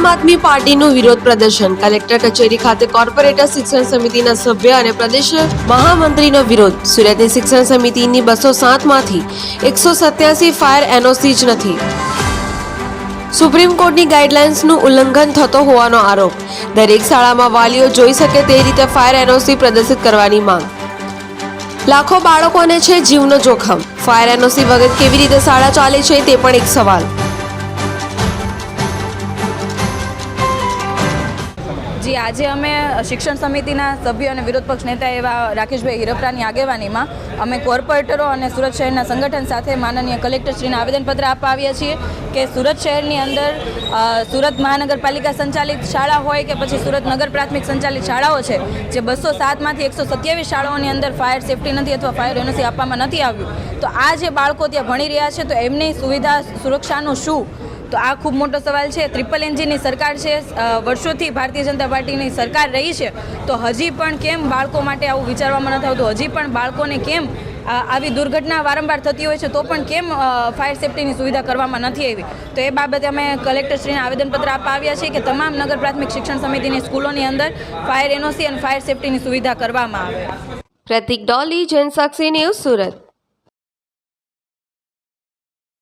આમ આદમી પાર્ટીનું વિરોધ પ્રદર્શન. કલેક્ટર કચેરી ખાતે કોર્પોરેટર શિક્ષણ સમિતિના સભ્ય અને પ્રદેશ મહામંત્રીનો વિરોધ. સુરતની શિક્ષણ સમિતિની બસો સાતમાંથી એકસો સત્યાસી ફાયર એનઓસી જ નથી. સુપ્રીમ કોર્ટની ગાઈડલાઇન્સનું ઉલ્લંઘન થતો હોવાનો આરોપ. દરેક શાળામાં વાલીઓ જોઈ શકે તે રીતે ફાયર એનઓસી પ્રદર્શિત કરવાની માંગ. લાખો બાળકોને છે જીવનો જોખમ. ફાયર એનઓસી વગર કેવી રીતે શાળા ચાલે છે તે પણ એક સવાલ. જી, આજે અમે શિક્ષણ સમિતિના સભ્ય અને વિરોધ પક્ષ નેતા એવા રાકેશભાઈ હિરપરાની આગેવાનીમાં અમે કોર્પોરેટરો અને સુરત શહેરના સંગઠન સાથે માનનીય કલેક્ટરશ્રીને આવેદનપત્ર આપવા આવ્યા છીએ કે સુરત શહેરની અંદર સુરત મહાનગરપાલિકા સંચાલિત શાળા હોય કે પછી સુરત નગર પ્રાથમિક સંચાલિત શાળાઓ છે, જે બસો સાતમાંથી એકસો સત્યાવીસ શાળાઓની અંદર ફાયર સેફટી નથી અથવા ફાયર એનઓસી આપવામાં નથી આવ્યું. તો આ જે બાળકો ત્યાં ભણી રહ્યા છે, તો એમની સુવિધા સુરક્ષાનું શું? તો આ ખૂબ મોટો સવાલ છે. ટ્રિપલ એન્જિનની સરકાર છે. વર્ષોથી ભારતીય જનતા પાર્ટીની સરકાર રહી છે. તો હજી પણ કેમ બાળકો માટે આવું વિચારવામાં નથી આવતું હજી પણ બાળકોને કેમ આવી દુર્ઘટના વારંવાર થતી હોય છે, તો પણ કેમ ફાયર સેફટીની સુવિધા કરવામાં નથી આવી? તો એ બાબતે અમે કલેક્ટરશ્રીને આવેદનપત્ર આપવા આવ્યા છીએ કે તમામ નગર પ્રાથમિક શિક્ષણ સમિતિની સ્કૂલોની અંદર ફાયર એનઓસી અને ફાયર સેફટીની સુવિધા કરવામાં આવે. પ્રતિક ડોલી જનસાક્ષી ન્યૂઝ સુરત